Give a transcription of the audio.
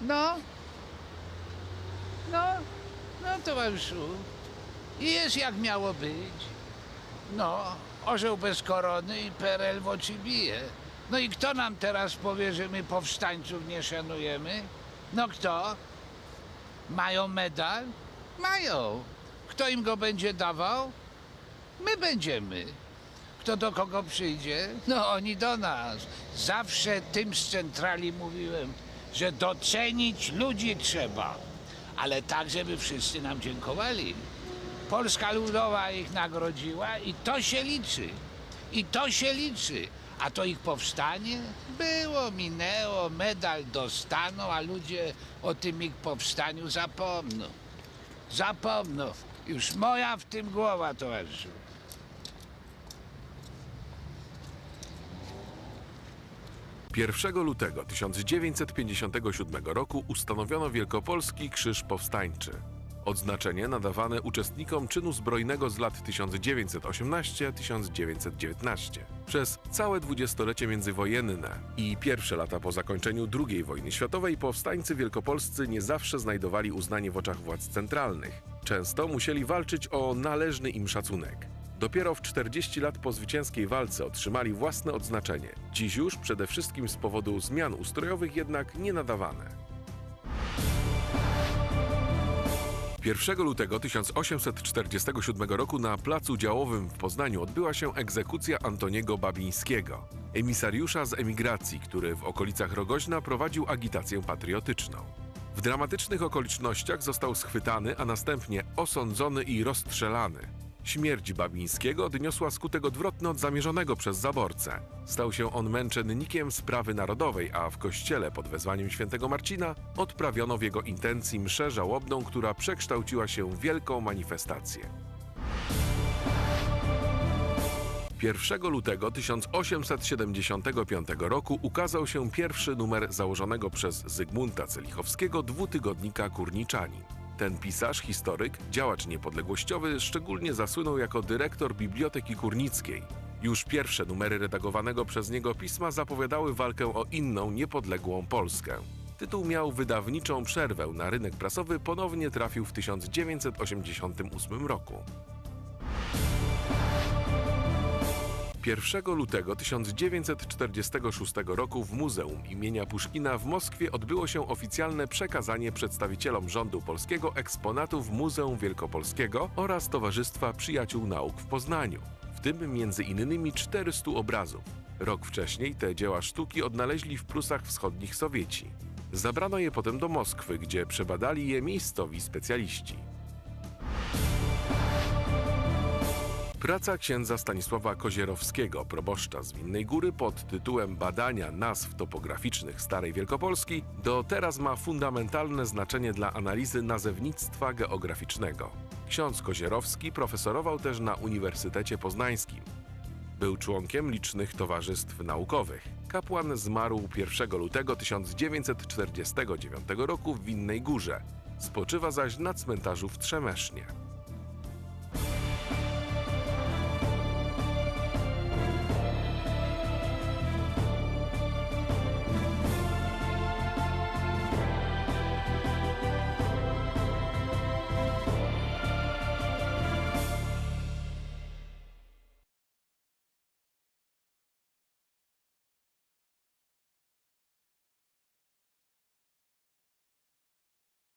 No. No, no towarzyszu. I jest jak miało być. No, orzeł bez korony i PRL w oczy bije. No i kto nam teraz powie, że my powstańców nie szanujemy? No kto? Mają medal? Mają. Kto im go będzie dawał? My będziemy. Kto do kogo przyjdzie? No oni do nas. Zawsze tym z centrali mówiłem, że docenić ludzi trzeba. Ale tak, żeby wszyscy nam dziękowali. Polska Ludowa ich nagrodziła i to się liczy. I to się liczy. A to ich powstanie? Było, minęło, medal dostaną, a ludzie o tym ich powstaniu zapomną. Zapomną. Już moja w tym głowa, towarzyszu. 1 lutego 1957 roku ustanowiono Wielkopolski Krzyż Powstańczy. Odznaczenie nadawane uczestnikom czynu zbrojnego z lat 1918-1919. Przez całe dwudziestolecie międzywojenne i pierwsze lata po zakończeniu II wojny światowej powstańcy wielkopolscy nie zawsze znajdowali uznanie w oczach władz centralnych. Często musieli walczyć o należny im szacunek. Dopiero w 40 lat po zwycięskiej walce otrzymali własne odznaczenie. Dziś już przede wszystkim z powodu zmian ustrojowych jednak nie nadawane. 1 lutego 1847 roku na placu działowym w Poznaniu odbyła się egzekucja Antoniego Babińskiego, emisariusza z emigracji, który w okolicach Rogoźna prowadził agitację patriotyczną. W dramatycznych okolicznościach został schwytany, a następnie osądzony i rozstrzelany. Śmierć Babińskiego odniosła skutek odwrotny od zamierzonego przez zaborcę. Stał się on męczennikiem sprawy narodowej, a w kościele pod wezwaniem świętego Marcina odprawiono w jego intencji mszę żałobną, która przekształciła się w wielką manifestację. 1 lutego 1875 roku ukazał się pierwszy numer założonego przez Zygmunta Celichowskiego dwutygodnika Kurniczanin. Ten pisarz, historyk, działacz niepodległościowy szczególnie zasłynął jako dyrektor Biblioteki Kurnickiej. Już pierwsze numery redagowanego przez niego pisma zapowiadały walkę o inną, niepodległą Polskę. Tytuł miał wydawniczą przerwę na rynek prasowy, ponownie trafił w 1988 roku. 1 lutego 1946 roku w Muzeum imienia Puszkina w Moskwie odbyło się oficjalne przekazanie przedstawicielom rządu polskiego eksponatów Muzeum Wielkopolskiego oraz Towarzystwa Przyjaciół Nauk w Poznaniu, w tym między innymi 400 obrazów. Rok wcześniej te dzieła sztuki odnaleźli w Prusach Wschodnich Sowieci. Zabrano je potem do Moskwy, gdzie przebadali je miejscowi specjaliści. Praca księdza Stanisława Kozierowskiego, proboszcza z Winnej Góry pod tytułem Badania nazw topograficznych Starej Wielkopolski do teraz ma fundamentalne znaczenie dla analizy nazewnictwa geograficznego. Ksiądz Kozierowski profesorował też na Uniwersytecie Poznańskim. Był członkiem licznych towarzystw naukowych. Kapłan zmarł 1 lutego 1949 roku w Winnej Górze. Spoczywa zaś na cmentarzu w Trzemesznie.